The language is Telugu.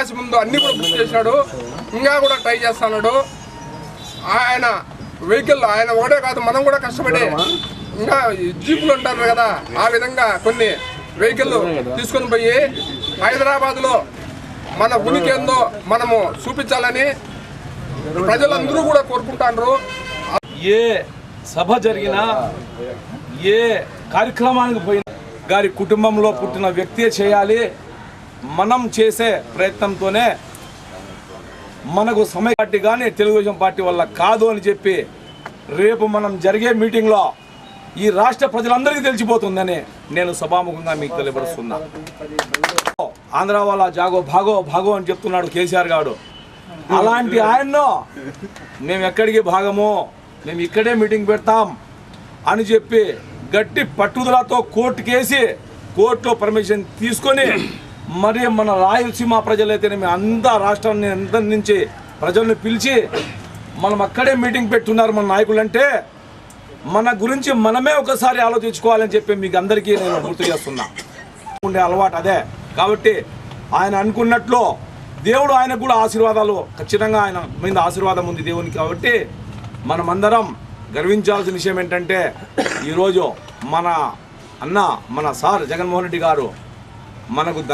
అవకాశం ఉందో అన్ని కూడా బుక్ చేసినాడు ఇంకా కూడా ట్రై చేస్తున్నాడు. ఆయన వెహికల్ ఆయన ఒకటే కాదు మనం కూడా కష్టపడి ఇంకా జీపులు అంటారు కదా ఆ విధంగా కొన్ని వెహికల్ తీసుకొని పోయి హైదరాబాద్లో మన ఉనికి ఏందో మనము చూపించాలని ప్రజలందరూ కూడా కోరుకుంటారు ఏ సభ జరిగినా ఏ కార్యక్రమానికి పోయినా గారి కుటుంబంలో పుట్టిన వ్యక్తే చేయాలి. మనం చేసే ప్రయత్నంతోనే మనకు సమయ పార్టీ కానీ తెలుగుదేశం పార్టీ వల్ల కాదు అని చెప్పి రేపు మనం జరిగే మీటింగ్లో ఈ రాష్ట్ర ప్రజలందరికీ తెలిసిపోతుందని నేను సభాముఖంగా మీకు తెలియపరుస్తున్నా. ఆంధ్ర వాళ్ళ జాగో భాగో భాగో అని చెప్తున్నాడు కేసీఆర్ గారు. అలాంటి ఆయన్నో మేము ఎక్కడికి భాగము మేము ఇక్కడే మీటింగ్ పెడతాం అని చెప్పి గట్టి పట్టుదలతో కోర్టుకేసి కోర్టులో పర్మిషన్ తీసుకొని మరి మన రాయలసీమ ప్రజలైతేనేమి అంతా రాష్ట్రాన్ని అందరి నుంచి ప్రజల్ని పిలిచి మనం అక్కడే మీటింగ్ పెట్టున్నారు మన నాయకులంటే మన గురించి మనమే ఒకసారి ఆలోచించుకోవాలని చెప్పి మీకు అందరికీ నేను గుర్తు చేస్తున్నా. ఉండే అలవాటు అదే. కాబట్టి ఆయన అనుకున్నట్లు దేవుడు ఆయనకు కూడా ఆశీర్వాదాలు. ఖచ్చితంగా ఆయన మీద ఆశీర్వాదం ఉంది దేవునికి. కాబట్టి మనమందరం గర్వించాల్సిన విషయం ఏంటంటే ఈరోజు మన అన్న మన సార్ జగన్మోహన్ రెడ్డి గారు మనకు